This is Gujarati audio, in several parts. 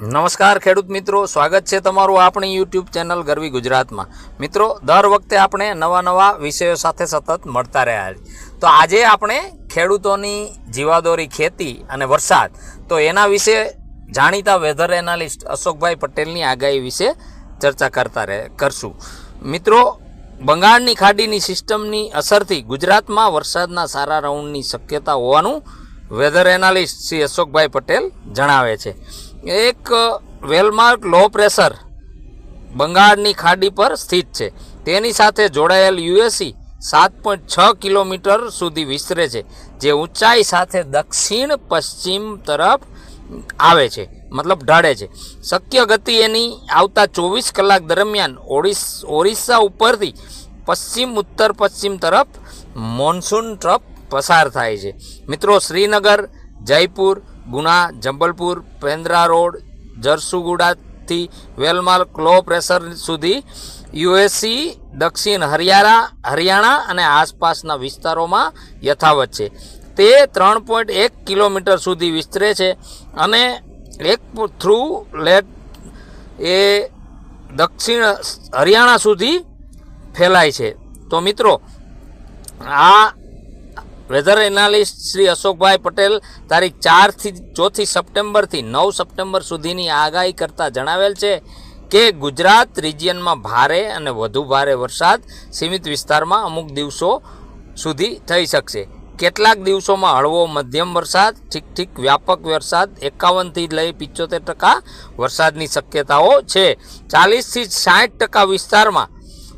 નમસ્કાર ખેડૂત મિત્રો, સ્વાગત છે તમારું આપણી યુટ્યુબ ચેનલ ગરવી ગુજરાતમાં. મિત્રો, દર વખતે આપણે નવા નવા વિષયો સાથે સતત મળતા રહ્યા છે તો આજે આપણે ખેડૂતોની જીવાદોરી ખેતી અને વરસાદ, તો એના વિશે જાણીતા વેધર એનાલિસ્ટ અશોકભાઈ પટેલની આગાહી વિશે ચર્ચા કરતા રહે, કરશું. મિત્રો, બંગાળની ખાડીની સિસ્ટમની અસરથી ગુજરાતમાં વરસાદના સારા રાઉન્ડની શક્યતા હોવાનું વેધર એનાલિસ્ટ શ્રી અશોકભાઈ પટેલ જણાવે છે. એક વેલમાર્ક લો પ્રેશર બંગાળની ખાડી પર સ્થિત છે. તેની સાથે જોડાયેલ યુએસી સાત પોઈન્ટ છ કિલોમીટર સુધી વિસ્તરે છે, જે ઊંચાઈ સાથે દક્ષિણ પશ્ચિમ તરફ આવે છે, મતલબ ઢાળે છે. શક્ય ગતિ એની આવતા ચોવીસ કલાક દરમિયાન ઓડિસ, ઓરિસ્સા ઉપરથી પશ્ચિમ, ઉત્તર પશ્ચિમ તરફ મોન્સૂન ટ્રફ પસાર થાય છે. મિત્રો, શ્રીનગર, જયપુર ગુના, જંબલપુર પેન્દ્રા રોડ જરસુગુડાથી વેલમાલ ક્લો પ્રેશર સુધી યુએસસી, દક્ષિણ હરિયાણા હરિયાણા અને આસપાસના વિસ્તારોમાં યથાવત છે. તે ત્રણ પોઈન્ટ એક કિલોમીટર સુધી વિસ્તરે છે અને એક થ્રુ લેટ એ દક્ષિણ હરિયાણા સુધી ફેલાય છે. તો મિત્રો, આ વેધર એનાલિસ્ટ શ્રી અશોકભાઈ પટેલ તારીખ ચારથી, ચોથી સપ્ટેમ્બરથી નવ સપ્ટેમ્બર સુધીની આગાહી કરતા જણાવેલ છે કે ગુજરાત રિજિયનમાં ભારે અને વધુ ભારે વરસાદ સીમિત વિસ્તારમાં અમુક દિવસો સુધી થઈ શકશે. કેટલાક દિવસોમાં હળવો મધ્યમ વરસાદ, ઠીક ઠીક વ્યાપક વરસાદ, એકાવનથી લઈ પિચોતેર ટકા વરસાદની શક્યતાઓ છે. ચાલીસથી સાઠ ટકા વિસ્તારમાં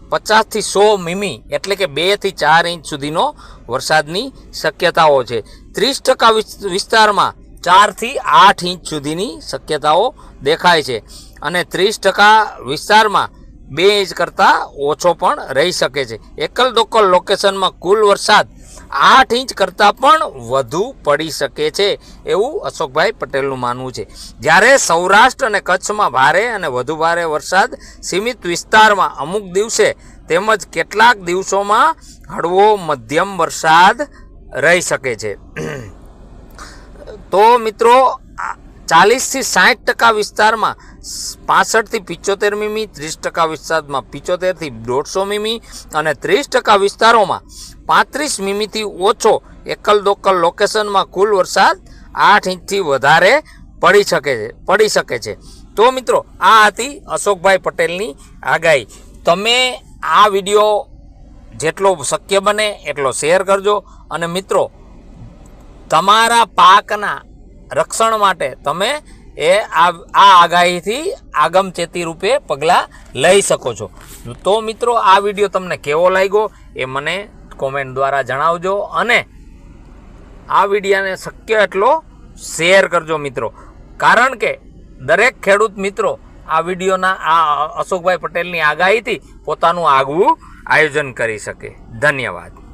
પચાસથી સો મીમી એટલે કે બેથી ચાર ઇંચ સુધીનો વરસાદની શક્યતાઓ છે. ત્રીસ ટકા વિસ- વિસ્તારમાં ચારથી આઠ ઇંચ સુધીની શક્યતાઓ દેખાય છે અને ત્રીસ ટકા વિસ્તારમાં બે ઇંચ કરતાં ઓછો પણ રહી શકે છે. એકલ દોકલ લોકેશનમાં કુલ વરસાદ આઠ ઇંચ કરતાં પણ વધુ પડી શકે છે, એવું અશોકભાઈ પટેલનું માનવું છે. જ્યારે સૌરાષ્ટ્ર અને કચ્છમાં ભારે અને વધુ ભારે વરસાદ સીમિત વિસ્તારમાં અમુક દિવસે તેમજ કેટલાક દિવસોમાં હળવો મધ્યમ વરસાદ રહી શકે છે. તો મિત્રો ચાલીસથી સાઠ ટકા વિસ્તારમાં, પાસઠથી પિચોતેર મીમી, ત્રીસ ટકા વિસ્તારમાં પિચોતેરથી દોઢસો મીમી અને ત્રીસ ટકા વિસ્તારોમાં પાંત્રીસ મીમીથી ઓછો એકલ દોકલ લોકેશનમાં કુલ વરસાદ આઠ ઇંચથી વધારે પડી શકે છે, પડી શકે છે. તો મિત્રો, આ હતી અશોકભાઈ પટેલની આગાહી. તમે આ વીડિયો જેટલો શક્ય બને એટલો શેર કરજો અને મિત્રો, તમારા પાકના રક્ષણ માટે તમે એ આ આ આગાહીથી આગમચેતી રૂપે પગલાં લઈ શકો છો. તો મિત્રો, આ વીડિયો તમને કેવો લાગ્યો એ મને કોમેન્ટ દ્વારા જણાવજો અને આ વિડીયાને શક્ય એટલો શેર કરજો મિત્રો. કારણ કે દરેક ખેડૂત મિત્રો આ વિડીયોના આ અશોકભાઈ પટેલની આગાહીથી પોતાનું આગવું આયોજન કરી શકે. ધન્યવાદ.